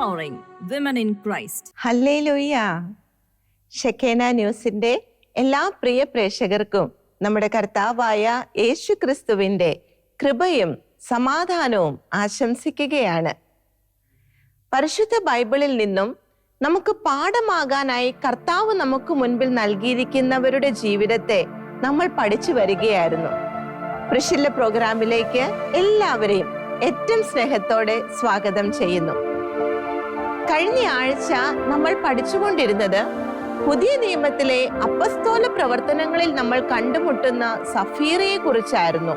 empowering in Christ ഹല്ലേ hallelujah. Shekinah ന്യൂസിന്റെ എല്ലാ പ്രിയ പ്രേക്ഷകർക്കും നമ്മുടെ കർത്താവായ യേശു ക്രിസ്തുവിന്റെ കൃപയും സമാധാനവും ആശംസിക്കുകയാണ്. പരിശുദ്ധ ബൈബിളിൽ നിന്നും നമുക്ക് പാഠമാകാനായി കർത്താവ് നമുക്ക് മുൻപിൽ നൽകിയിരിക്കുന്നവരുടെ ജീവിതത്തെ നമ്മൾ പഠിച്ചു വരികയായിരുന്നു. പ്രശില്ല പ്രോഗ്രാമിലേക്ക് എല്ലാവരെയും ഏറ്റവും സ്നേഹത്തോടെ സ്വാഗതം ചെയ്യുന്നു. കഴിഞ്ഞ ആഴ്ച നമ്മൾ പഠിച്ചുകൊണ്ടിരുന്നത് പുതിയ നിയമത്തിലെ അപ്പസ്തോല പ്രവർത്തനങ്ങളിൽ നമ്മൾ കണ്ടുമുട്ടുന്ന സഫീറയെ കുറിച്ചായിരുന്നു.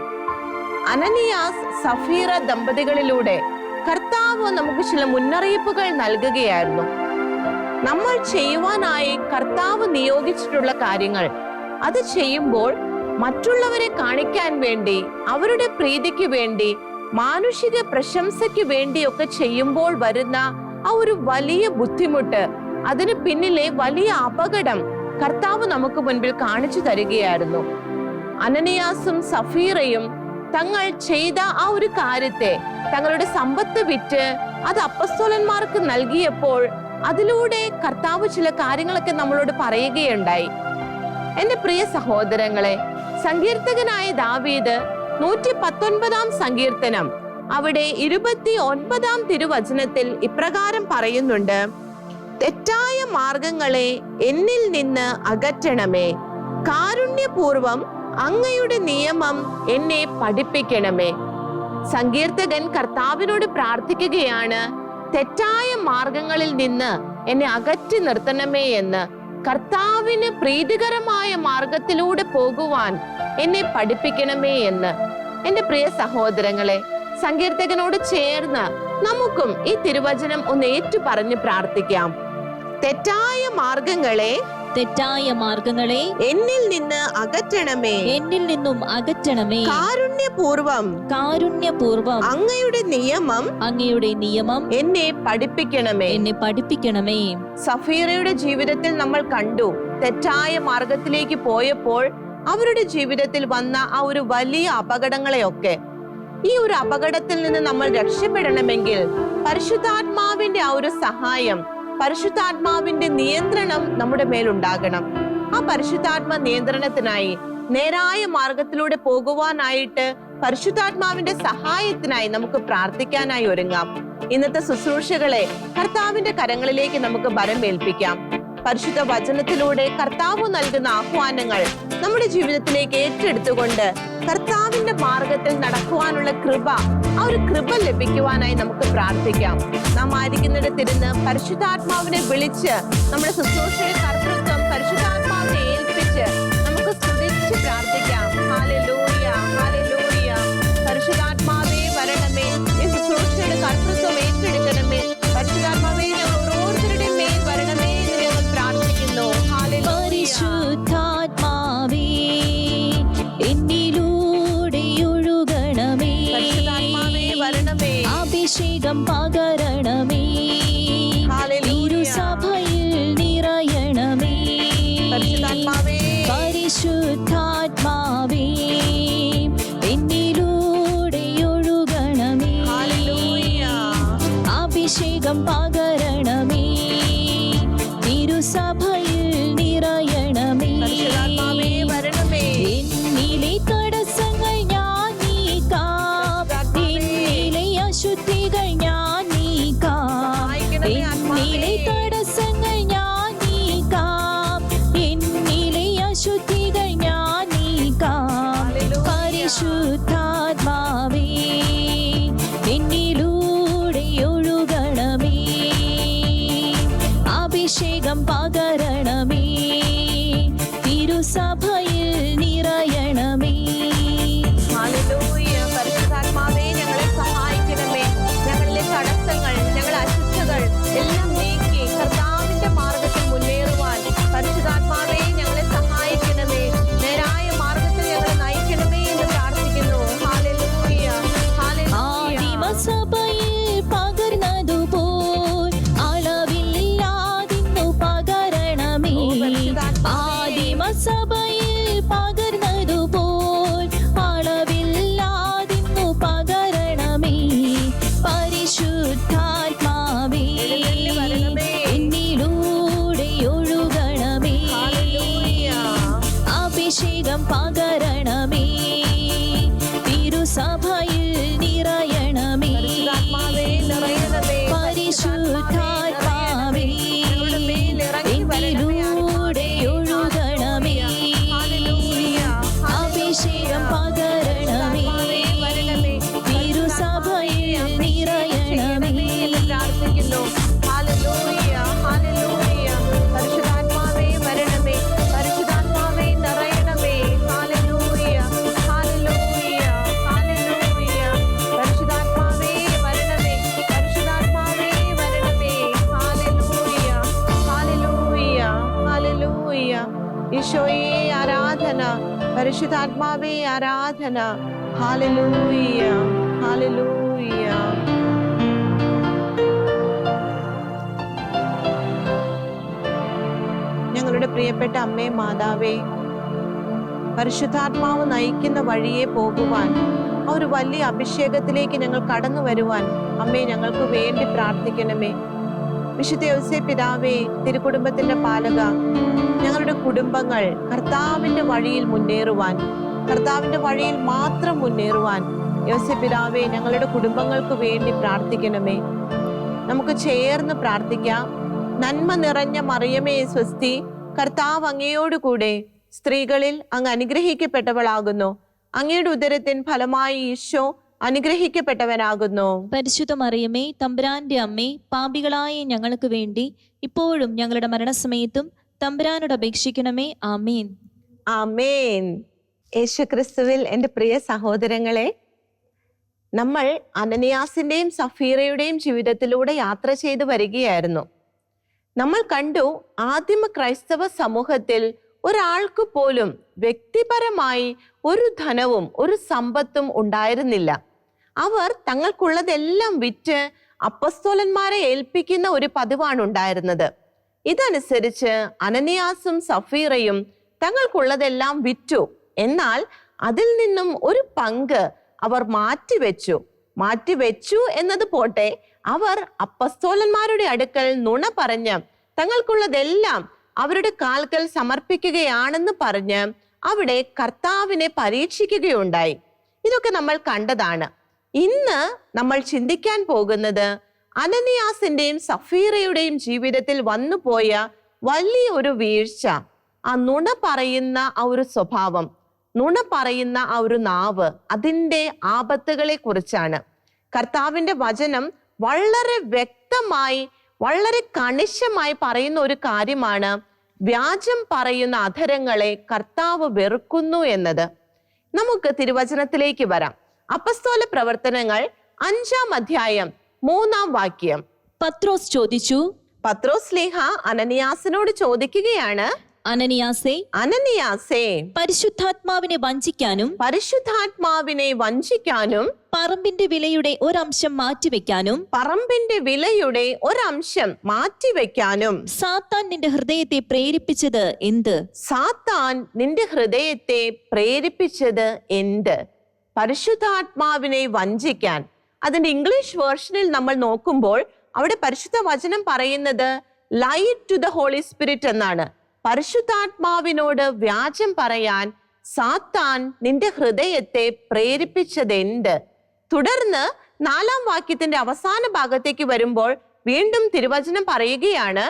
അനനിയാസ് സഫീറ ദമ്പതികളിലൂടെ കർത്താവ് നമുക്ക് ചില മുന്നറിയിപ്പുകൾ നൽകുകയായിരുന്നു. നമ്മൾ ചെയ്യുവാനായി കർത്താവ് നിയോഗിച്ചിട്ടുള്ള കാര്യങ്ങൾ അത് ചെയ്യുമ്പോൾ മറ്റുള്ളവരെ കാണിക്കാൻ വേണ്ടി അവരുടെ പ്രീതിക്ക് വേണ്ടി മാനുഷിക പ്രശംസയ്ക്ക് വേണ്ടിയൊക്കെ ചെയ്യുമ്പോൾ വരുന്ന ആ ഒരു വലിയ ബുദ്ധിമുട്ട് അതിന് പിന്നിലെ വലിയ അപകടം കർത്താവ് നമുക്ക് മുൻപിൽ കാണിച്ചു തരികയായിരുന്നു. അനനിയാസും സഫീറയും തങ്ങൾ ചെയ്ത ആ ഒരു കാര്യത്തെ തങ്ങളുടെ സമ്പത്ത് വിറ്റ് അത് അപ്പസ്തോലന്മാർക്ക് നൽകിയപ്പോൾ അതിലൂടെ കർത്താവ് ചില കാര്യങ്ങളൊക്കെ നമ്മളോട് പറയുകയുണ്ടായി. എന്റെ പ്രിയ സഹോദരങ്ങളെ സങ്കീർത്തകനായ ദാവീദ് നൂറ്റി പത്തൊൻപതാം സങ്കീർത്തനം അവിടെ ഇരുപത്തി ഒൻപതാം തിരുവചനത്തിൽ ഇപ്രകാരം പറയുന്നുണ്ട്. തെറ്റായ മാർഗങ്ങളെ എന്നിൽ നിന്ന് അകറ്റണമേ. കാരുണ്യപൂർവം അങ്ങയുടെ നിയമം എന്നെ പഠിപ്പിക്കണമേ. സങ്കീർത്തകൻ കർത്താവിനോട് പ്രാർത്ഥിക്കുകയാണ് തെറ്റായ മാർഗങ്ങളിൽ നിന്ന് എന്നെ അകറ്റി നിർത്തണമേ എന്ന്. കർത്താവിന് പ്രീതികരമായ മാർഗത്തിലൂടെ പോകുവാൻ എന്നെ പഠിപ്പിക്കണമേ എന്ന്. എന്റെ പ്രിയ സഹോദരങ്ങളെ സങ്കീർത്തകനോട് ചേർന്ന് നമുക്കും ഈ തിരുവചനം ഒന്ന് ഏറ്റു പറഞ്ഞ് പ്രാർത്ഥിക്കാം. തെറ്റായ മാർഗങ്ങളെ തെറ്റായ മാർഗങ്ങളെ എന്നിൽ നിന്ന് അകറ്റണമേ. എന്നിൽ നിന്നും അകറ്റണമേ. കാരുണ്യപൂർവം കാരുണ്യപൂർവം അങ്ങയുടെ നിയമം അങ്ങയുടെ നിയമം എന്നെ പഠിപ്പിക്കണമേ. എന്നെ പഠിപ്പിക്കണമേ. സഫീറയുടെ ജീവിതത്തിൽ നമ്മൾ കണ്ടു തെറ്റായ മാർഗത്തിലേക്ക് പോയപ്പോൾ അവരുടെ ജീവിതത്തിൽ വന്ന ആ ഒരു വലിയ അപകടങ്ങളെയൊക്കെ ഈ ഒരു അപകടത്തിൽ നിന്ന് നമ്മൾ രക്ഷപ്പെടണമെങ്കിൽ പരിശുദ്ധാത്മാവിന്റെ ആ ഒരു സഹായം പരിശുദ്ധാത്മാവിന്റെ നിയന്ത്രണം നമ്മുടെ മേലുണ്ടാകണം ആ പരിശുദ്ധാത്മ നിയന്ത്രണത്തിനായി നേരായ മാർഗത്തിലൂടെ പോകുവാനായിട്ട് പരിശുദ്ധാത്മാവിന്റെ സഹായത്തിനായി നമുക്ക് പ്രാർത്ഥിക്കാനായി ഒരുങ്ങാം. ഇന്നത്തെ ശുശ്രൂഷകളെ കർത്താവിന്റെ കരങ്ങളിലേക്ക് നമുക്ക് ബലമേൽപ്പിക്കാം. പരിശുദ്ധ വചനത്തിലൂടെ കർത്താവ് നൽകുന്ന ആഹ്വാനങ്ങൾ നമ്മുടെ ജീവിതത്തിലേക്ക് ഏറ്റെടുത്തുകൊണ്ട് കർത്താവിന്റെ മാർഗത്തിൽ നടക്കുവാനുള്ള കൃപ ആ ഒരു കൃപ ലഭിക്കുവാനായി നമുക്ക് പ്രാർത്ഥിക്കാം. നാം ആയിരിക്കുന്നിടത്തിരുന്ന് പരിശുദ്ധാത്മാവിനെ വിളിച്ച് നമ്മുടെ ശുശ്രൂഷയിൽ കർത്തൃത്വം പരിശുദ്ധാത്മാവിനെ പരിശുദ്ധാത്മാവേ ആരാധന. ഞങ്ങളുടെ പ്രിയപ്പെട്ട അമ്മേ മാതാവേ പരിശുദ്ധാത്മാവ് നയിക്കുന്ന വഴിയെ പോകുവാൻ ആ ഒരു വലിയ അഭിഷേകത്തിലേക്ക് ഞങ്ങൾ കടന്നു വരുവാൻ അമ്മേ ഞങ്ങൾക്ക് വേണ്ടി പ്രാർത്ഥിക്കണമേ. വിശുദ്ധ യോസേ പിതാവേ തിരുകുടുംബത്തിന്റെ പാലക ഞങ്ങളുടെ കുടുംബങ്ങൾ കർത്താവിന്റെ വഴിയിൽ മുന്നേറുവാൻ കർത്താവിന്റെ വഴിയിൽ മാത്രം മുന്നേറുവാൻ യോസേ പിതാവേ ഞങ്ങളുടെ കുടുംബങ്ങൾക്ക് വേണ്ടി പ്രാർത്ഥിക്കണമേ. നമുക്ക് ചേർന്ന് പ്രാർത്ഥിക്കാം. നന്മ നിറഞ്ഞ മറിയമേ സ്വസ്തി കർത്താവ് അങ്ങയോടുകൂടെ സ്ത്രീകളിൽ അങ്ങ് അനുഗ്രഹിക്കപ്പെട്ടവളാകുന്നു. അങ്ങയുടെ ഉദരത്തിൻ ഫലമായി ഈശോ അനുഗ്രഹിക്കപ്പെട്ടവനാകുന്നു. പരിശുദ്ധ മറിയമേ തമ്പുരാന്റെ അമ്മേ പാമ്പികളായ ഞങ്ങൾക്ക് വേണ്ടി ഇപ്പോഴും ഞങ്ങളുടെ മരണസമയത്തും തമ്പുരാനോട് അപേക്ഷിക്കണമേ. ആമേൻ. ആമേൻ. യേശുക്രിസ്തുവിൽ എന്റെ പ്രിയ സഹോദരങ്ങളെ നമ്മൾ അനനിയാസിന്റെയും സഫീറയുടെയും ജീവിതത്തിലൂടെ യാത്ര ചെയ്ത് വരികയായിരുന്നു. നമ്മൾ കണ്ടു ആദിമ ക്രൈസ്തവ സമൂഹത്തിൽ ഒരാൾക്ക് പോലും വ്യക്തിപരമായി ഒരു ധനവും ഒരു സമ്പത്തും ഉണ്ടായിരുന്നില്ല. അവർ തങ്ങൾക്കുള്ളതെല്ലാം വിറ്റ് അപ്പസ്തോലന്മാരെ ഏൽപ്പിക്കുന്ന ഒരു പതിവാണ് ഉണ്ടായിരുന്നത്. ഇതനുസരിച്ച് അനനിയാസും സഫീറയും തങ്ങൾക്കുള്ളതെല്ലാം വിറ്റു. എന്നാൽ അതിൽ നിന്നും ഒരു പങ്ക് അവർ മാറ്റിവെച്ചു. മാറ്റിവെച്ചു എന്നത് പോട്ടെ അവർ അപ്പസ്തോലന്മാരുടെ അടുക്കൽ നുണ പറഞ്ഞ് തങ്ങൾക്കുള്ളതെല്ലാം അവരുടെ കാൽക്കൽ സമർപ്പിക്കുകയാണെന്ന് പറഞ്ഞ് അവിടെ കർത്താവിനെ പരീക്ഷിക്കുകയുണ്ടായി. ഇതൊക്കെ നമ്മൾ കണ്ടതാണ്. ഇന്ന് നമ്മൾ ചിന്തിക്കാൻ പോകുന്നത് അനനിയാസിന്റെയും സഫീറയുടെയും ജീവിതത്തിൽ വന്നുപോയ വലിയ ഒരു വീഴ്ച ആ നുണ പറയുന്ന ആ ഒരു സ്വഭാവം നുണ പറയുന്ന ആ ഒരു നാവ് അതിന്റെ ആപത്തുകളെ കുറിച്ചാണ്. കർത്താവിന്റെ വചനം വളരെ വ്യക്തമായി വളരെ കണിശമായി പറയുന്ന ഒരു കാര്യമാണ് വ്യാജം പറയുന്ന അധരങ്ങളെ കർത്താവ് വെറുക്കുന്നു എന്നത്. നമുക്ക് തിരുവചനത്തിലേക്ക് വരാം. അപ്പസ്തോല പ്രവർത്തനങ്ങൾ അഞ്ചാം അധ്യായം മൂന്നാം വാക്യം. പത്രോസ് ചോദിച്ചു പത്രോസ് ലേഹ അനനിയാസിനോട് ചോദിക്കുകയാണ് അനനിയാസേ അനനിയാസേ പരിശുദ്ധാത്മാവിനെ വഞ്ചിക്കാനും പരിശുദ്ധാത്മാവിനെ വഞ്ചിക്കാനും പറമ്പിന്റെ വിലയുടെ ഒരംശം മാറ്റിവെക്കാനും പറമ്പിന്റെ വിലയുടെ ഒരംശം മാറ്റിവെക്കാനും. സാത്താൻ നിന്റെ ഹൃദയത്തെ പ്രേരിപ്പിച്ചത് എന്ത്? സാത്താൻ നിന്റെ ഹൃദയത്തെ പ്രേരിപ്പിച്ചത് എന്ത്? പരിശുദ്ധാത്മാവിനെ വഞ്ചിക്കാൻ. അതിന്റെ ഇംഗ്ലീഷ് വേർഷനിൽ നമ്മൾ നോക്കുമ്പോൾ അവിടെ പരിശുദ്ധ വചനം പറയുന്നത് light to the Holy Spirit എന്നാണ്. പരിശുദ്ധാത്മാവിനോട് വ്യാജം പറയാൻ സാത്താൻ നിന്റെ ഹൃദയത്തെ പ്രേരിപ്പിച്ചത് എന്ത് തുടർന്ന് നാലാം വാക്യത്തിന്റെ അവസാന ഭാഗത്തേക്ക് വരുമ്പോൾ വീണ്ടും തിരുവചനം പറയുകയാണ്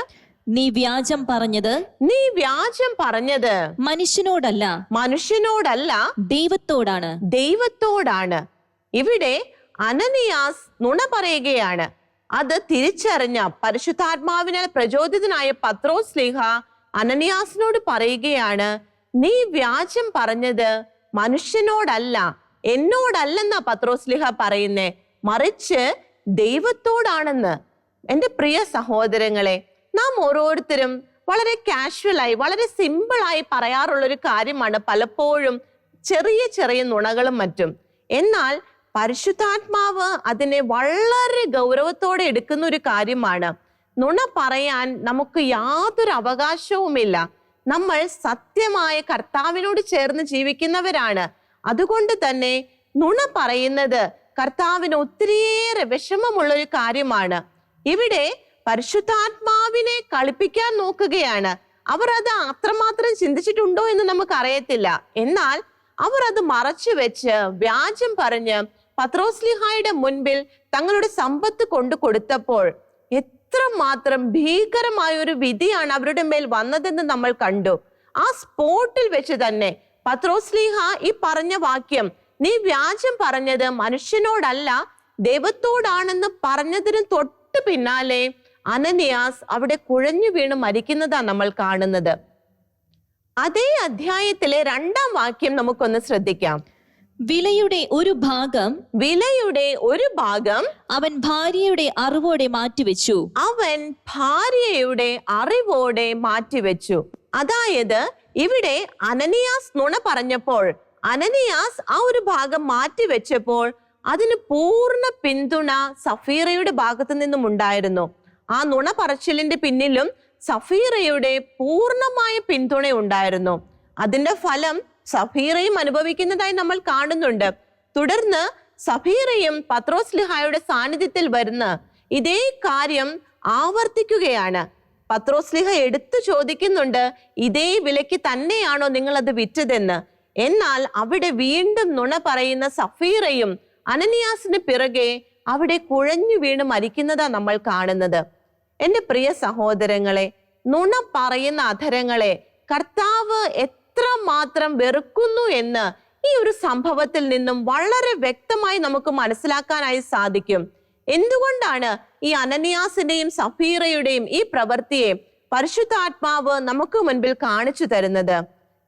നീ വ്യാജം പറഞ്ഞത് നീ വ്യാജം പറഞ്ഞത് മനുഷ്യനോടല്ല. മനുഷ്യനോടല്ല. ദൈവത്തോടാണ്. ദൈവത്തോടാണ്. ഇവിടെ അനനിയാസ് നുണ പറയുകയാണ്. അത് തിരിച്ചറിഞ്ഞ പരിശുദ്ധാത്മാവിനാൽ പ്രചോദിതനായ പത്രോസ് സ്ലിഹ അനനിയാസിനോട് പറയുകയാണ് നീ വ്യാജം പറഞ്ഞത് മനുഷ്യനോടല്ല എന്നോടല്ലെന്ന പത്രോസ് സ്ലിഹ പറയുന്നേ. മറിച്ച് ദൈവത്തോടാണെന്ന്. എന്റെ പ്രിയ സഹോദരങ്ങളെ നാം ഓരോരുത്തരും വളരെ കാഷ്വലായി വളരെ സിമ്പിളായി പറയാറുള്ള ഒരു കാര്യമാണ് പലപ്പോഴും ചെറിയ ചെറിയ നുണകളും മറ്റും. എന്നാൽ പരിശുദ്ധാത്മാവ് അതിനെ വളരെ ഗൗരവത്തോടെ എടുക്കുന്ന ഒരു കാര്യമാണ്. നുണ പറയാൻ നമുക്ക് യാതൊരു അവകാശവുമില്ല. നമ്മൾ സത്യമായ കർത്താവിനോട് ചേർന്ന് ജീവിക്കുന്നവരാണ്. അതുകൊണ്ട് തന്നെ നുണ പറയുന്നത് കർത്താവിന് ഒത്തിരിയേറെ വിഷമമുള്ള ഒരു കാര്യമാണ്. ഇവിടെ പരിശുദ്ധാത്മാവിനെ കളിപ്പിക്കാൻ നോക്കുകയാണ്. അവർ അത് അത്രമാത്രം ചിന്തിച്ചിട്ടുണ്ടോ എന്ന് നമുക്ക് അറിയത്തില്ല എന്നാൽ അവർ അത് മറച്ചു വെച്ച് വ്യാജം പറഞ്ഞ് പത്രോസ്ലിഹായുടെ മുൻപിൽ തങ്ങളുടെ സമ്പത്ത് കൊണ്ടു കൊടുത്തപ്പോൾ എത്രമാത്രം ഭീകരമായ ഒരു വിധിയാണ് അവരുടെ മേൽ വന്നതെന്ന് നമ്മൾ കണ്ടു. ആ സ്പോട്ടിൽ വെച്ച് തന്നെ പത്രോസ്ലിഹ ഈ പറഞ്ഞ വാക്യം നീ വ്യാജം പറഞ്ഞത് മനുഷ്യനോടല്ല ദൈവത്തോടാണെന്ന് പറഞ്ഞതിന് തൊട്ട് പിന്നാലെ അനനിയാസ് അവിടെ കുഴഞ്ഞു വീണ് മരിക്കുന്നതാ നമ്മൾ കാണുന്നത്. അതേ അധ്യായത്തിലെ രണ്ടാം വാക്യം നമുക്കൊന്ന് ശ്രദ്ധിക്കാം. വിലയുടെ ഒരു ഭാഗം വിലയുടെ ഒരു ഭാഗം അവൻ ഭാര്യയുടെ അറിവോടെ മാറ്റിവെച്ചു. അവൻ ഭാര്യയുടെ അറിവോടെ മാറ്റിവെച്ചു. അതായത് ഇവിടെ അനനിയാസ് നുണ പറഞ്ഞപ്പോൾ അനനിയാസ് ആ ഒരു ഭാഗം മാറ്റിവെച്ചപ്പോൾ അതിന് പൂർണ പിന്തുണ സഫീറയുടെ ഭാഗത്തു നിന്നും ഉണ്ടായിരുന്നു ആ നുണ പറച്ചിലിന്റെ പിന്നിലും സഫീറയുടെ പൂർണമായ പിന്തുണ ഉണ്ടായിരുന്നു. അതിന്റെ ഫലം സഫീറയും അനുഭവിക്കുന്നതായി നമ്മൾ കാണുന്നുണ്ട്. തുടർന്ന് സഫീറയും പത്രോസ് ലിഹായുടെ സാന്നിധ്യത്തിൽ വരുന്ന ഇതേ കാര്യം ആവർത്തിക്കുകയാണ്. പത്രോസ് ലിഹ എടുത്തു ചോദിക്കുന്നുണ്ട് ഇതേ വിലയ്ക്ക് തന്നെയാണോ നിങ്ങൾ അത് വിറ്റതെന്ന്? എന്നാൽ അവിടെ വീണ്ടും നുണ പറയുന്ന സഫീറയും അനനിയാസിന് പിറകെ അവിടെ കുഴഞ്ഞു വീണ് മരിക്കുന്നതാ നമ്മൾ കാണുന്നത്. എന്റെ പ്രിയ സഹോദരങ്ങളെ നുണ പറയുന്ന അധരങ്ങളെ കർത്താവ് എത്ര മാത്രം വെറുക്കുന്നു എന്ന് ഈ ഒരു സംഭവത്തിൽ നിന്നും വളരെ വ്യക്തമായി നമുക്ക് മനസ്സിലാക്കാനായി സാധിക്കും. എന്തുകൊണ്ടാണ് ഈ അനന്യാസിന്റെയും സഫീറയുടെയും ഈ പ്രവൃത്തിയെ പരിശുദ്ധാത്മാവ് നമുക്ക് മുൻപിൽ കാണിച്ചു തരുന്നത്?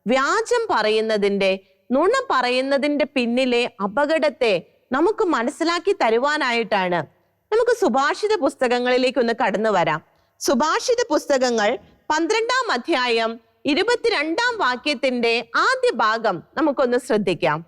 വ്യാജം പറയുന്നതിന്റെ നുണ പറയുന്നതിന്റെ പിന്നിലെ അപകടത്തെ നമുക്ക് മനസ്സിലാക്കി തരുവാനായിട്ടാണ്. നമുക്ക് സുഭാഷിത പുസ്തകങ്ങളിലേക്ക് ഒന്ന് കടന്നു വരാം. സുഭാഷിത പുസ്തകങ്ങൾ പന്ത്രണ്ടാം അധ്യായം ഇരുപത്തിരണ്ടാം വാക്യത്തിന്റെ ആദ്യ ഭാഗം നമുക്കൊന്ന് ശ്രദ്ധിക്കാം.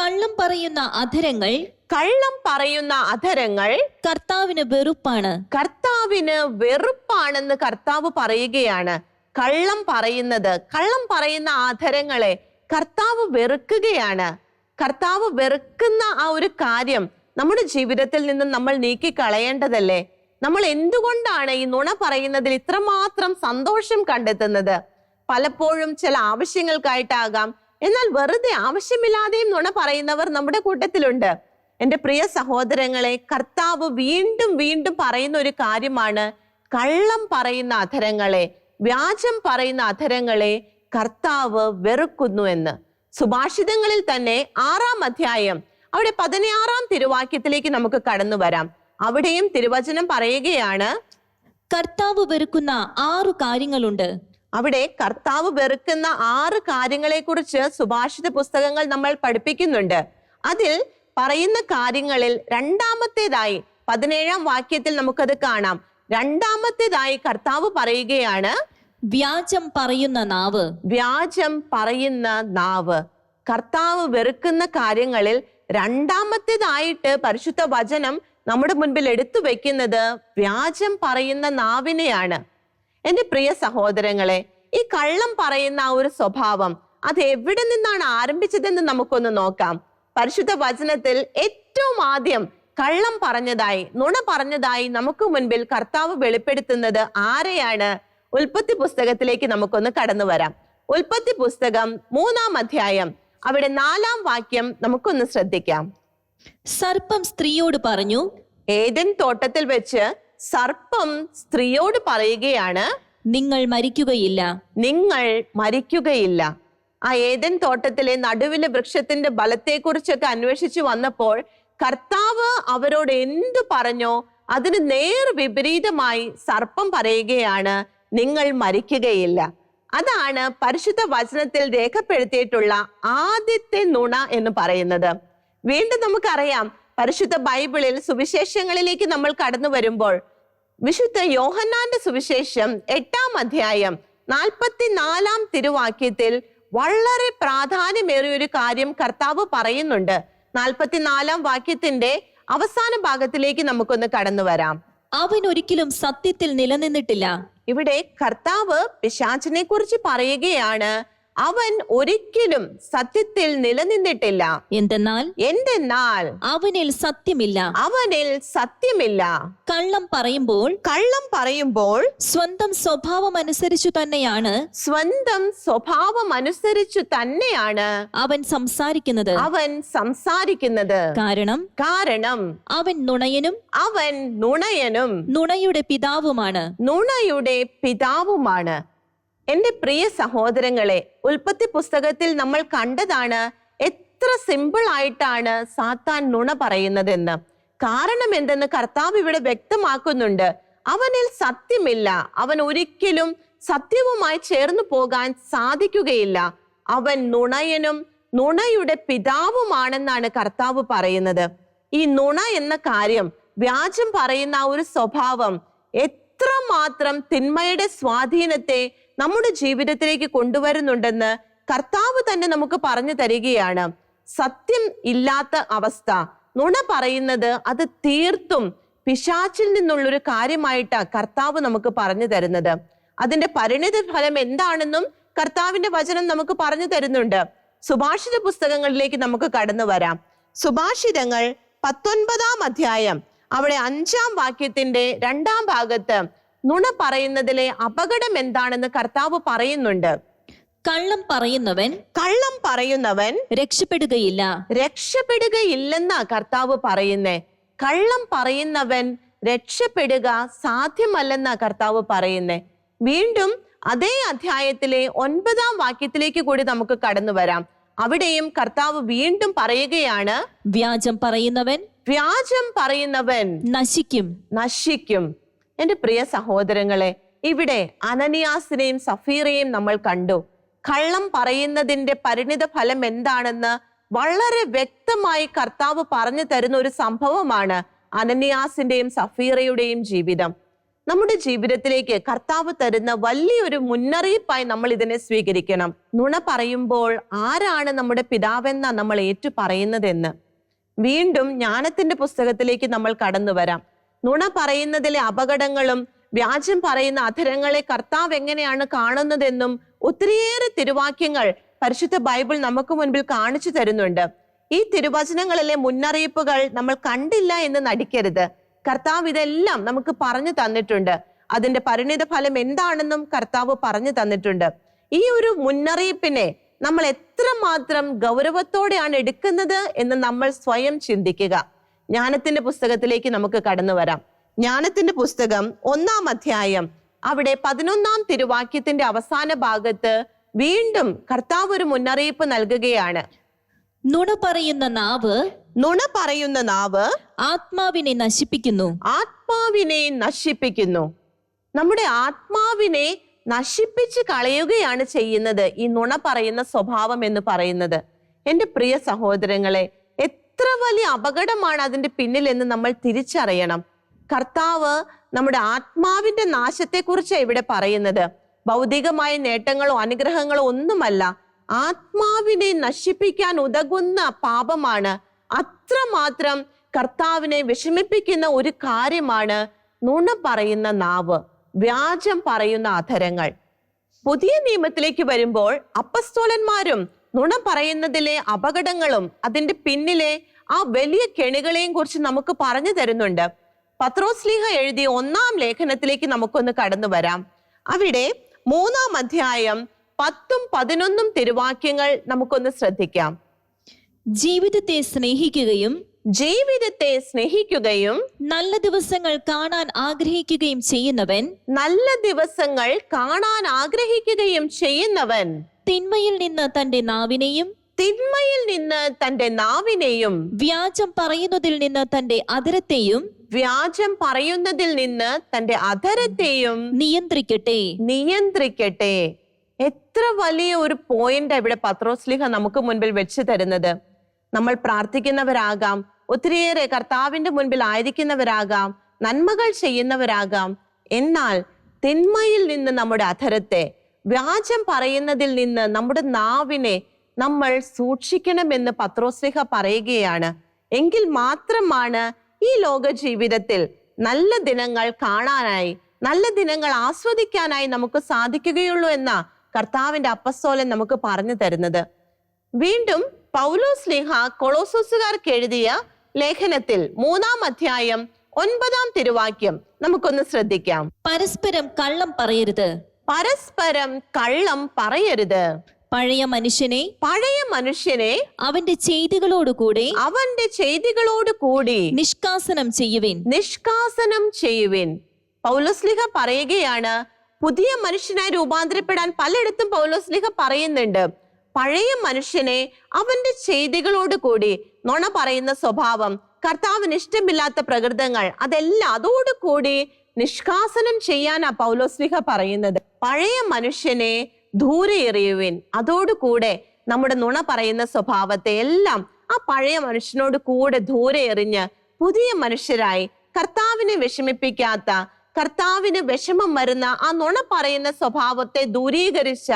കള്ളം പറയുന്ന അധരങ്ങൾ കള്ളം പറയുന്ന അധരങ്ങൾ കർത്താവിന് വെറുപ്പാണ്. കർത്താവിന് വെറുപ്പാണെന്ന് കർത്താവ് പറയുകയാണ്. കള്ളം പറയുന്നത് കള്ളം പറയുന്ന ആധരങ്ങളെ കർത്താവ് വെറുക്കുകയാണ്. കർത്താവ് വെറുക്കുന്ന ആ ഒരു കാര്യം നമ്മുടെ ജീവിതത്തിൽ നിന്ന് നമ്മൾ നീക്കി കളയേണ്ടതല്ലേ നമ്മൾ എന്തുകൊണ്ടാണ് ഈ നുണ പറയുന്നതിൽ ഇത്രമാത്രം സന്തോഷം കണ്ടെത്തുന്നത്? പലപ്പോഴും ചില ആവശ്യങ്ങൾക്കായിട്ടാകാം. എന്നാൽ വെറുതെ ആവശ്യമില്ലാതെയും നുണ പറയുന്നവർ നമ്മുടെ കൂട്ടത്തിലുണ്ട്. എന്റെ പ്രിയ സഹോദരങ്ങളെ കർത്താവ് വീണ്ടും വീണ്ടും പറയുന്ന ഒരു കാര്യമാണ് കള്ളം പറയുന്ന അധരങ്ങളെ വ്യാജം പറയുന്ന അധരങ്ങളെ കർത്താവ് വെറുക്കുന്നു എന്ന്. സുഭാഷിതങ്ങളിൽ തന്നെ ആറാം അധ്യായം അവിടെ പതിനാറാം തിരുവാക്യത്തിലേക്ക് നമുക്ക് കടന്നു വരാം. അവിടെയും തിരുവചനം പറയുകയാണ് കർത്താവ് വെറുക്കുന്ന ആറു കാര്യങ്ങളുണ്ട്. അവിടെ കർത്താവ് വെറുക്കുന്ന ആറ് കാര്യങ്ങളെ കുറിച്ച് സുഭാഷിത പുസ്തകങ്ങൾ നമ്മൾ പഠിപ്പിക്കുന്നുണ്ട്. അതിൽ പറയുന്ന കാര്യങ്ങളിൽ രണ്ടാമത്തേതായി പതിനേഴാം വാക്യത്തിൽ നമുക്കത് കാണാം. രണ്ടാമത്തേതായി കർത്താവ് പറയുകയാണ് വ്യാജം പറയുന്ന നാവ്. വ്യാജം പറയുന്ന നാവ്. കർത്താവ് വെറുക്കുന്ന കാര്യങ്ങളിൽ രണ്ടാമത്തേതായിട്ട് പരിശുദ്ധ വചനം നമ്മുടെ മുൻപിൽ എടുത്തു വെക്കുന്നത് വ്യാജം പറയുന്ന നാവിനെയാണ്. എന്റെ പ്രിയ സഹോദരങ്ങളെ ഈ കള്ളം പറയുന്ന ആ ഒരു സ്വഭാവം അത് എവിടെ നിന്നാണ് ആരംഭിച്ചതെന്ന് നമുക്കൊന്ന് നോക്കാം. പരിശുദ്ധ വചനത്തിൽ ഏറ്റവും ആദ്യം കള്ളം പറഞ്ഞതായി നുണ പറഞ്ഞതായി നമുക്ക് മുൻപിൽ കർത്താവ് വെളിപ്പെടുത്തുന്നത് ആരെയാണ്? ഉൽപ്പത്തി പുസ്തകത്തിലേക്ക് നമുക്കൊന്ന് കടന്നു വരാം. ഉൽപ്പത്തി പുസ്തകം മൂന്നാം അധ്യായം. അവിടെ നാലാം വാക്യം നമുക്കൊന്ന് ശ്രദ്ധിക്കാം. സർപ്പം സ്ത്രീയോട് പറഞ്ഞു ഏതൻ തോട്ടത്തിൽ വെച്ച് സർപ്പം സ്ത്രീയോട് പറയുകയാണ് നിങ്ങൾ മരിക്കുകയില്ല. നിങ്ങൾ മരിക്കുകയില്ല. ആ ഏതൻ തോട്ടത്തിലെ നടുവിലെ വൃക്ഷത്തിന്റെ ബലത്തെക്കുറിച്ചൊക്കെ അന്വേഷിച്ചു വന്നപ്പോൾ കർത്താവ് അവരോട് എന്തു പറഞ്ഞോ? അതിന് നേർ വിപരീതമായി സർപ്പം പറയുകയാണ് നിങ്ങൾ മരിക്കുകയില്ല. അതാണ് പരിശുദ്ധ വചനത്തിൽ രേഖപ്പെടുത്തിയിട്ടുള്ള ആദ്യത്തെ നുണ എന്ന് പറയുന്നത്. വീണ്ടും നമുക്കറിയാം പരിശുദ്ധ ബൈബിളിൽ സുവിശേഷങ്ങളിലേക്ക് നമ്മൾ കടന്നു വരുമ്പോൾ വിശുദ്ധ യോഹന്നാന്റെ സുവിശേഷം എട്ടാം അധ്യായം നാൽപ്പത്തിനാലാം തിരുവാക്യത്തിൽ വളരെ പ്രാധാന്യമേറിയ ഒരു കാര്യം കർത്താവ് പറയുന്നുണ്ട്. നാൽപ്പത്തിനാലാം വാക്യത്തിന്റെ അവസാന ഭാഗത്തിലേക്ക് നമുക്കൊന്ന് കടന്നു വരാം. അവൻ ഒരിക്കലും സത്യത്തിൽ നിലനിന്നിട്ടില്ല. ഇവിടെ കർത്താവ് പിശാചിനെ കുറിച്ച് പറയുകയാണ്. അവൻ ഒരിക്കലും സത്യത്തിൽ നിലനിന്നിട്ടില്ല. എന്തെന്നാൽ? എന്തെന്നാൽ? അവനിൽ സത്യമില്ല. അവനിൽ സത്യമില്ല. കള്ളം പറയുമ്പോൾ? കള്ളം പറയുമ്പോൾ? സ്വന്തം സ്വഭാവം അനുസരിച്ചു തന്നെയാണ്. സ്വന്തം സ്വഭാവം അനുസരിച്ചു തന്നെയാണ് അവൻ സംസാരിക്കുന്നത്. അവൻ സംസാരിക്കുന്നത്. കാരണം? കാരണം? അവൻ നുണയനും അവൻ നുണയനും. നുണയുടെ പിതാവുമാണ്. നുണയുടെ പിതാവുമാണ്. എന്റെ പ്രിയ സഹോദരങ്ങളെ ഉൽപ്പത്തി പുസ്തകത്തിൽ നമ്മൾ കണ്ടതാണ് എത്ര സിമ്പിൾ ആയിട്ടാണ് സാത്താൻ നുണ പറയുന്നതെന്ന്. കാരണം എന്തെന്ന് കർത്താവ് ഇവിടെ വ്യക്തമാക്കുന്നുണ്ട്. അവനിൽ സത്യമില്ല. അവൻ ഒരിക്കലും സത്യവുമായി ചേർന്നു പോകാൻ സാധിക്കുകയില്ല. അവൻ നുണയനും നുണയുടെ പിതാവുമാണെന്നാണ് കർത്താവ് പറയുന്നത്. ഈ നുണ എന്ന കാര്യം വ്യാജം പറയുന്ന ഒരു സ്വഭാവം എത്രമാത്രം തിന്മയുടെ സ്വാധീനത്തെ നമ്മുടെ ജീവിതത്തിലേക്ക് കൊണ്ടുവരുന്നുണ്ടെന്ന് കർത്താവ് തന്നെ നമുക്ക് പറഞ്ഞു തരികയാണ്. സത്യം ഇല്ലാത്ത അവസ്ഥ. നുണ പറയുന്നത് അത് തീർത്തും പിശാച്ചിൽ നിന്നുള്ളൊരു കാര്യമായിട്ടാ കർത്താവ് നമുക്ക് പറഞ്ഞു തരുന്നത്. അതിന്റെ പരിണിത ഫലം എന്താണെന്നും കർത്താവിന്റെ വചനം നമുക്ക് പറഞ്ഞു തരുന്നുണ്ട്. സുഭാഷിത പുസ്തകങ്ങളിലേക്ക് നമുക്ക് കടന്നു വരാം. സുഭാഷിതങ്ങൾ പത്തൊൻപതാം അധ്യായം അവിടെ അഞ്ചാം വാക്യത്തിന്റെ രണ്ടാം ഭാഗത്ത് നുണ പറയുന്നതിലെ അപകടം എന്താണെന്ന് കർത്താവ് പറയുന്നുണ്ട്. കള്ളം പറയുന്നവൻ കള്ളം പറയുന്നവൻ രക്ഷപ്പെടുകയില്ല. രക്ഷപ്പെടുകയില്ലെന്നാ കർത്താവ് പറയുന്നേ. കള്ളം പറയുന്നവൻ രക്ഷപ്പെടുക സാധ്യമല്ലെന്നാ കർത്താവ് പറയുന്നേ. വീണ്ടും അതേ അധ്യായത്തിലെ ഒൻപതാം വാക്യത്തിലേക്ക് കൂടി നമുക്ക് കടന്നു വരാം. അവിടെയും കർത്താവ് വീണ്ടും പറയുകയാണ് വ്യാജം പറയുന്നവൻ വ്യാജം പറയുന്നവൻ നശിക്കും. നശിക്കും. എന്റെ പ്രിയ സഹോദരങ്ങളെ ഇവിടെ അനനിയാസിനെയും സഫീറയെയും നമ്മൾ കണ്ടു. കള്ളം പറയുന്നതിന്റെ പരിണിത ഫലം എന്താണെന്ന് വളരെ വ്യക്തമായി കർത്താവ് പറഞ്ഞു തരുന്ന ഒരു സംഭവമാണ് അനന്യാസിന്റെയും സഫീറയുടെയും ജീവിതം. നമ്മുടെ ജീവിതത്തിലേക്ക് കർത്താവ് തരുന്ന വലിയൊരു മുന്നറിയിപ്പായി നമ്മൾ ഇതിനെ സ്വീകരിക്കണം. നുണ പറയുമ്പോൾ ആരാണ് നമ്മുടെ പിതാവെന്ന നമ്മൾ ഏറ്റു പറയുന്നതെന്ന്. വീണ്ടും ജ്ഞാനത്തിന്റെ പുസ്തകത്തിലേക്ക് നമ്മൾ കടന്നു വരാം. നുണ പറയുന്നതിലെ അപകടങ്ങളും വ്യാജം പറയുന്ന അധരങ്ങളെ കർത്താവ് എങ്ങനെയാണ് കാണുന്നതെന്നും ഒത്തിരിയേറെ തിരുവാക്യങ്ങൾ പരിശുദ്ധ ബൈബിൾ നമുക്ക് മുൻപിൽ കാണിച്ചു തരുന്നുണ്ട്. ഈ തിരുവചനങ്ങളിലെ മുന്നറിയിപ്പുകൾ നമ്മൾ കണ്ടില്ല എന്ന് നടിക്കരുത്. കർത്താവ് ഇതെല്ലാം നമുക്ക് പറഞ്ഞു തന്നിട്ടുണ്ട്. അതിന്റെ പരിണിത ഫലം എന്താണെന്നും കർത്താവ് പറഞ്ഞു തന്നിട്ടുണ്ട്. ഈ ഒരു മുന്നറിയിപ്പിനെ നമ്മൾ എത്രമാത്രം ഗൗരവത്തോടെയാണ് എടുക്കുന്നത് എന്ന് നമ്മൾ സ്വയം ചിന്തിക്കുക. ജ്ഞാനത്തിന്റെ പുസ്തകത്തിലേക്ക് നമുക്ക് കടന്നു വരാം. ജ്ഞാനത്തിന്റെ പുസ്തകം ഒന്നാം അധ്യായം അവിടെ പതിനൊന്നാം തിരുവാക്യത്തിന്റെ അവസാന ഭാഗത്ത് വീണ്ടും കർത്താവ് ഒരു മുന്നറിയിപ്പ് നൽകുകയാണ്. നുണ പറയുന്ന നാവ് നുണ പറയുന്ന നാവ് ആത്മാവിനെ നശിപ്പിക്കുന്നു. ആത്മാവിനെ നശിപ്പിക്കുന്നു. നമ്മുടെ ആത്മാവിനെ നശിപ്പിച്ച് കളയുകയാണ് ചെയ്യുന്നത് ഈ നുണ പറയുന്ന സ്വഭാവം എന്ന് പറയുന്നത്. എന്റെ പ്രിയ സഹോദരങ്ങളെ എത്ര വലിയ അപകടമാണ് അതിന്റെ പിന്നിൽ എന്ന് നമ്മൾ തിരിച്ചറിയണം. കർത്താവ് നമ്മുടെ ആത്മാവിന്റെ നാശത്തെക്കുറിച്ച് ഇവിടെ പറയുന്നത്. ഭൗതികമായ നേട്ടങ്ങളോ അനുഗ്രഹങ്ങളോ ഒന്നുമല്ല. ആത്മാവിനെ നശിപ്പിക്കാൻ ഉതകുന്ന പാപമാണ്. അത്രമാത്രം കർത്താവിനെ വിഷമിപ്പിക്കുന്ന ഒരു കാര്യമാണ് നുണ പറയുന്ന നാവ് വ്യാജം പറയുന്ന അധരങ്ങൾ. പുതിയ നിയമത്തിലേക്ക് വരുമ്പോൾ അപ്പസ്തോലന്മാരും നുണ പറയുന്നതിലെ അപകടങ്ങളും അതിന്റെ പിന്നിലെ ആ വലിയ കെണികളെയും കുറിച്ച് നമുക്ക് പറഞ്ഞു തരുന്നുണ്ട്. പത്രോസ്ലിഹ എഴുതിയ ഒന്നാം ലേഖനത്തിലേക്ക് നമുക്കൊന്ന് കടന്നു വരാം. അവിടെ മൂന്നാം അധ്യായം പത്തും പതിനൊന്നും തിരുവാക്യങ്ങൾ നമുക്കൊന്ന് ശ്രദ്ധിക്കാം. ജീവിതത്തെ സ്നേഹിക്കുകയും ജീവിതത്തെ സ്നേഹിക്കുകയും നല്ല ദിവസങ്ങൾ കാണാൻ ആഗ്രഹിക്കുകയും ചെയ്യുന്നവൻ നല്ല ദിവസങ്ങൾ കാണാൻ ആഗ്രഹിക്കുകയും ചെയ്യുന്നവൻ. തിന്മയിൽ നിന്ന് തന്റെ നാവിനെയും തിന്മയിൽ നിന്ന് തന്റെ നാവിനെയും വ്യാജം പറയുന്നതിൽ നിന്ന് തന്റെ അതിരത്തെയും വ്യാജം പറയുന്നതിൽ നിന്ന് തന്റെ അധരത്തെയും നിയന്ത്രിക്കട്ടെ. നിയന്ത്രിക്കട്ടെ. എത്ര വലിയ ഒരു പോയിന്റ് ഇവിടെ പത്രോസ്ലിഹ നമുക്ക് മുൻപിൽ വെച്ച് തരുന്നത്. നമ്മൾ പ്രാർത്ഥിക്കുന്നവരാകാം. ഒത്തിരിയേറെ കർത്താവിന്റെ മുൻപിൽ ആയിരിക്കുന്നവരാകാം. നന്മകൾ ചെയ്യുന്നവരാകാം. എന്നാൽ തിന്മയിൽ നിന്ന് നമ്മുടെ അധരത്തെ വ്യാജം പറയുന്നതിൽ നിന്ന് നമ്മുടെ നാവിനെ നമ്മൾ സൂക്ഷിക്കണമെന്ന് പത്രോസ്ലിഹ പറയുകയാണ്. എങ്കിൽ മാത്രമാണ് ഈ ലോക ജീവിതത്തിൽ നല്ല ദിനങ്ങൾ കാണാനായി നല്ല ദിനങ്ങൾ ആസ്വദിക്കാനായി നമുക്ക് സാധിക്കുകയുള്ളൂ എന്ന കർത്താവിന്റെ അപ്പസ്തോലൻ നമുക്ക് പറഞ്ഞു തരുന്നത്. വീണ്ടും പൗലോസ് ലിഹ കൊളോസോസുകാർക്ക് എഴുതിയ ലേഖനത്തിൽ മൂന്നാം അധ്യായം ഒൻപതാം തിരുവാക്യം നമുക്കൊന്ന് ശ്രദ്ധിക്കാം. പരസ്പരം കള്ളം പറയരുത്. പരസ്പരം കള്ളം പറയരുത്. പഴയ മനുഷ്യനെ പഴയ മനുഷ്യനെ അവന്റെ ചെയ്തികളോടുകൂടെ അവന്റെ ചെയ്തികളോട് കൂടി നിഷ്കാസനം ചെയ്യുവിൻ. നിഷ്കാസനം ചെയ്യുവിൻ. പൗലോസ്ലിഹ പറയുകയാണ് പുതിയ മനുഷ്യനായി രൂപാന്തരപ്പെടാൻ പലയിടത്തും പൗലോസ്ലിഹ പറയുന്നുണ്ട്. പഴയ മനുഷ്യനെ അവന്റെ ചെയ്തികളോട് കൂടി നുണ പറയുന്ന സ്വഭാവം കർത്താവിന് ഇഷ്ടമില്ലാത്ത പ്രകൃതങ്ങൾ അതെല്ലാം അതോടുകൂടി നിഷ്കാസനം ചെയ്യാനാ പൗലോസ്ലിഹ പറയുന്നത്. പഴയ മനുഷ്യനെ ദൂരെ എറിയുവിൻ. അതോടുകൂടെ നമ്മുടെ നുണ പറയുന്ന സ്വഭാവത്തെ എല്ലാം ആ പഴയ മനുഷ്യനോട് കൂടെ ദൂരെ എറിഞ്ഞ് പുതിയ മനുഷ്യരായി കർത്താവിനെ വിഷമിപ്പിക്കാത്ത കർത്താവിന് വിഷമം വരുന്ന ആ നുണ പറയുന്ന സ്വഭാവത്തെ ദൂരീകരിച്ച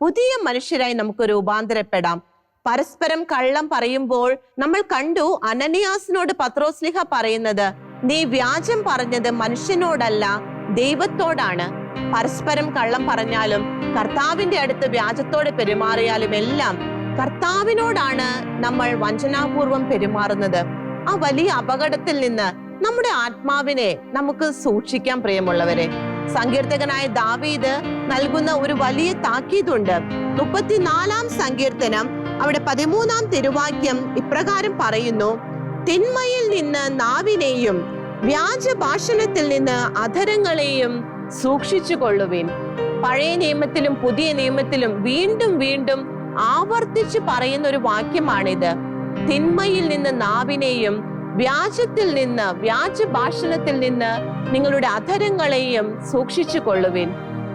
പുതിയ മനുഷ്യരായി നമുക്ക് രൂപാന്തരപ്പെടാം. പരസ്പരം കള്ളം പറയുമ്പോൾ നമ്മൾ കണ്ടു അനനിയാസിനോട് പത്രോസ്ലിഹ പറയുന്നത് നീ വ്യാജം പറഞ്ഞത് മനുഷ്യനോടല്ല ദൈവത്തോടാണ്. പരസ്പരം കള്ളം പറഞ്ഞാലും കർത്താവിന്റെ അടുത്ത് വ്യാജത്തോടെ പെരുമാറിയാലും എല്ലാം കർത്താവിനോടാണ് നമ്മൾ വഞ്ചനാപൂർവം പെരുമാറുന്നത്. ആ വലിയ അപകടത്തിൽ നിന്ന് നമ്മുടെ ആത്മാവിനെ നമുക്ക് സൂക്ഷിക്കാൻ പ്രിയമുള്ളവരെ. സങ്കീർത്തകനായ ദാവീദ് നൽകുന്ന ഒരു വലിയ താക്കീതുണ്ട്. മുപ്പത്തിനാലാം സങ്കീർത്തനം അവിടെ പതിമൂന്നാം തിരുവാക്യം ഇപ്രകാരം പറയുന്നു തിന്മയിൽ നിന്ന് നാവിനെയും വ്യാജ ഭാഷണത്തിൽ നിന്ന് അധരങ്ങളെയും സൂക്ഷിച്ചു കൊള്ളുവിൻ പഴയ നിയമത്തിലും പുതിയ നിയമത്തിലും വീണ്ടും വീണ്ടും ആവർത്തിച്ച് പറയുന്ന ഒരു വാക്യമാണിത്. തിന്മയിൽ നിന്ന് നാവിനെയും വ്യാജത്തിൽ നിന്ന് വ്യാജ ഭാഷണത്തിൽ നിന്ന് നിങ്ങളുടെ അധരങ്ങളെയും സൂക്ഷിച്ചു കൊള്ളുവിൻ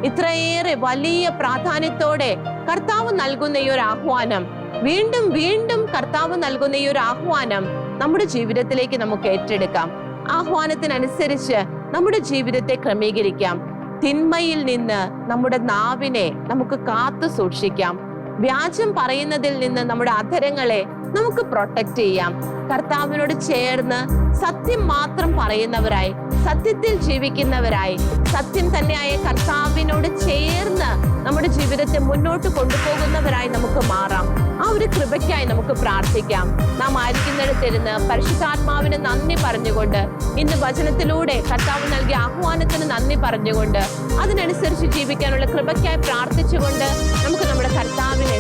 ഇത്രയേറെ വലിയ പ്രാധാന്യത്തോടെ കർത്താവ് നൽകുന്ന ഈ ഒരു ആഹ്വാനം വീണ്ടും വീണ്ടും കർത്താവ് നൽകുന്ന ഈ ഒരു ആഹ്വാനം നമ്മുടെ ജീവിതത്തിലേക്ക് നമുക്ക് ഏറ്റെടുക്കാം. ആഹ്വാനത്തിനനുസരിച്ച് നമ്മുടെ ജീവിതത്തെ ക്രമീകരിക്കാം. തിന്മയിൽ നിന്ന് നമ്മുടെ നാവിനെ നമുക്ക് കാത്തു സൂക്ഷിക്കാം. വ്യാജം പറയുന്നതിൽ നിന്ന് നമ്മുടെ അധരങ്ങളെ നമുക്ക് പ്രൊട്ടക്ട് ചെയ്യാം. കർത്താവിനോട് ചേർന്ന് സത്യം മാത്രം പറയുന്നവരായി സത്യത്തിൽ ജീവിക്കുന്നവരായി സത്യം തന്നെയായ കർത്താവിനോട് ചേർന്ന് നമ്മുടെ ജീവിതത്തെ മുന്നോട്ട് കൊണ്ടുപോകുന്നവരായി നമുക്ക് മാറാം. ആ ഒരു കൃപയ്ക്കായി നമുക്ക് പ്രാർത്ഥിക്കാം. നാം ആയിരിക്കുന്നിടത്തിരുന്ന് പരിശുദ്ധാത്മാവിന് നന്ദി പറഞ്ഞുകൊണ്ട് ഇന്ന് വചനത്തിലൂടെ കർത്താവ് നൽകിയ ആഹ്വാനത്തിന് നന്ദി പറഞ്ഞുകൊണ്ട് അതിനനുസരിച്ച് ജീവിക്കാനുള്ള കൃപയ്ക്കായി പ്രാർത്ഥിച്ചുകൊണ്ട് നമുക്ക് നമ്മുടെ കർത്താവിനെ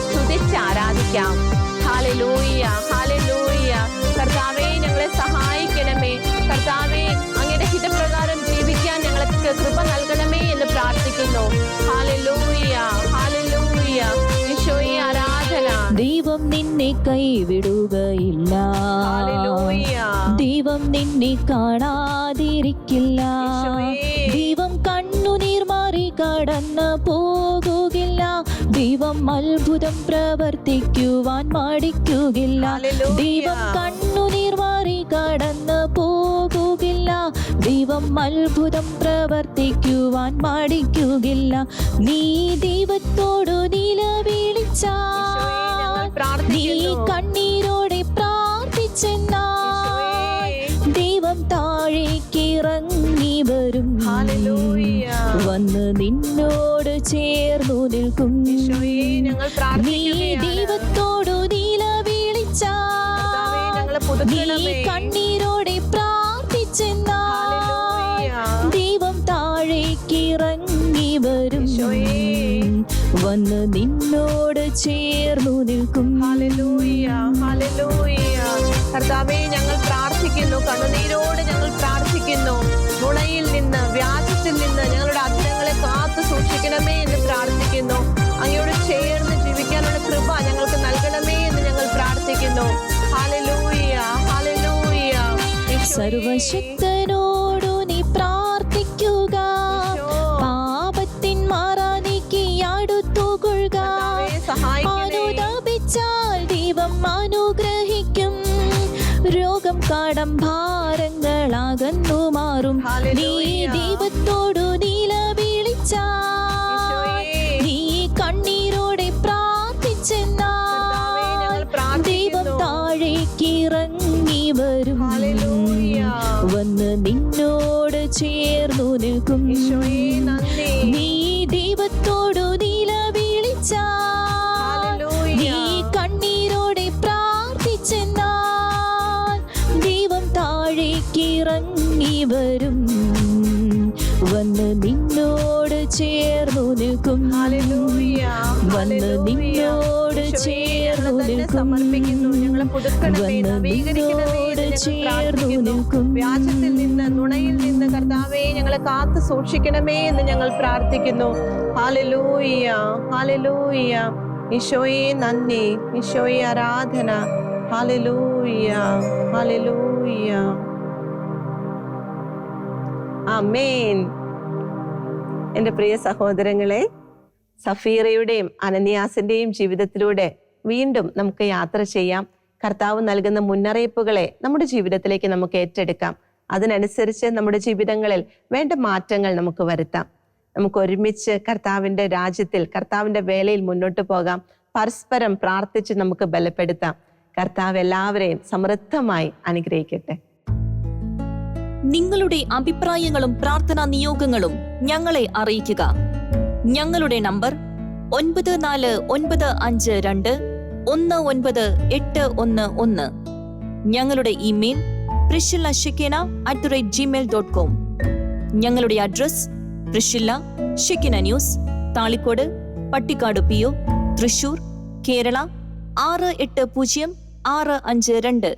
കൈവിടുകയില്ല. ദൈവം നിന്നെ കാണാതിരിക്കില്ല. ദൈവം കണ്ണുനീർ മാറി കടന്നു പോകുകില്ല. ദൈവം അത്ഭുതം പ്രവർത്തിക്കുവാൻ മടിക്കുകയില്ല. ഹല്ലേലൂയ. ദൈവം കണ്ണുനീർ മാറി കടന്നു പോകുകില്ല. ദൈവം അത്ഭുതം പ്രവർത്തിക്കുവാൻ മടിക്കുകയില്ല. നീ ദൈവത്തോടു നിലവിളിച്ചാൽ ഞങ്ങൾ നീ കണ്ണീരോടെ പ്രാർത്ഥിച്ചെന്നാൽ ദൈവം താഴേക്ക് ഇറങ്ങി വരും. വന്ന് നിന്നോട് ചേർന്നു നിൽക്കും നീ ദൈവത്തോടു നീല വിളിച്ച നീ. കണ്ണീരോടെ പ്രാർത്ഥിച്ചെന്നാൽ. ദൈവം താഴേക്ക് ഇറങ്ങി വരും. വന്ന് നിന്നോട് ചേർന്നു നിൽക്കും. കർത്താവെ ഞങ്ങൾ പ്രാർത്ഥിക്കുന്നു. കണ്ണുനീരോട് ഞങ്ങൾ പ്രാർത്ഥിക്കുന്നു. മുളയിൽ നിന്ന് വ്യാജത്തിൽ നിന്ന് ഞങ്ങളുടെ അധരങ്ങളെ കാത്തു സൂക്ഷിക്കണമേ എന്ന് പ്രാർത്ഥിക്കുന്നു. അങ്ങയോട് ചേർന്ന് ജീവിക്കാനുള്ള കൃപ ഞങ്ങൾക്ക് നൽകണമേ എന്ന് ഞങ്ങൾ പ്രാർത്ഥിക്കുന്നു. ഹല്ലേലൂയ, രോഗം കടം ഭാരങ്ങളകന്നു മാറും നീ ഞങ്ങളെ പുതുക്കണമേ ചേർന്നു നിൽക്കും. വ്യാജത്തിൽ നിന്ന് നുണയിൽ നിന്ന് കർത്താവേ ഞങ്ങളെ കാത്തു സൂക്ഷിക്കണമേ എന്ന് ഞങ്ങൾ പ്രാർത്ഥിക്കുന്നു. ഹാലലൂയ ഹാലലൂയ ഈശോയെ നന്ദി ഈശോയെ ആരാധന. ഹാലലൂയ ഹാലലൂയ അമേൻ എന്റെ പ്രിയ സഹോദരങ്ങളെ സഫീറയുടെയും അനന്യാസിന്റെയും ജീവിതത്തിലൂടെ വീണ്ടും നമുക്ക് യാത്ര ചെയ്യാം. കർത്താവ് നൽകുന്ന മുന്നറിയിപ്പുകളെ നമ്മുടെ ജീവിതത്തിലേക്ക് നമുക്ക് ഏറ്റെടുക്കാം. അതിനനുസരിച്ച് നമ്മുടെ ജീവിതങ്ങളിൽ വേണ്ട മാറ്റങ്ങൾ നമുക്ക് വരുത്താം. നമുക്ക് ഒരുമിച്ച് കർത്താവിന്റെ രാജ്യത്തിൽ കർത്താവിന്റെ വേലയിൽ മുന്നോട്ട് പോകാം. പരസ്പരം പ്രാർത്ഥിച്ച് നമുക്ക് ബലപ്പെടുത്താം. കർത്താവ് എല്ലാവരെയും സമൃദ്ധമായി അനുഗ്രഹിക്കട്ടെ. നിങ്ങളുടെ അഭിപ്രായങ്ങളും പ്രാർത്ഥനാ നിയോഗങ്ങളും ഞങ്ങളെ അറിയിക്കുക. ഞങ്ങളുടെ നമ്പർ ഒൻപത് നാല് ഒൻപത് അഞ്ച് രണ്ട് ഒന്ന് ഒൻപത് എട്ട് ഒന്ന് ഒന്ന്. ഞങ്ങളുടെ email Priscilla Shekinah at the rate Gmail dot com ഞങ്ങളുടെ address Priscilla Shekinah news Thalikode Pattikkad P O Thrissur Kerala ആറ് എട്ട് പൂജ്യം ആറ് അഞ്ച് രണ്ട്.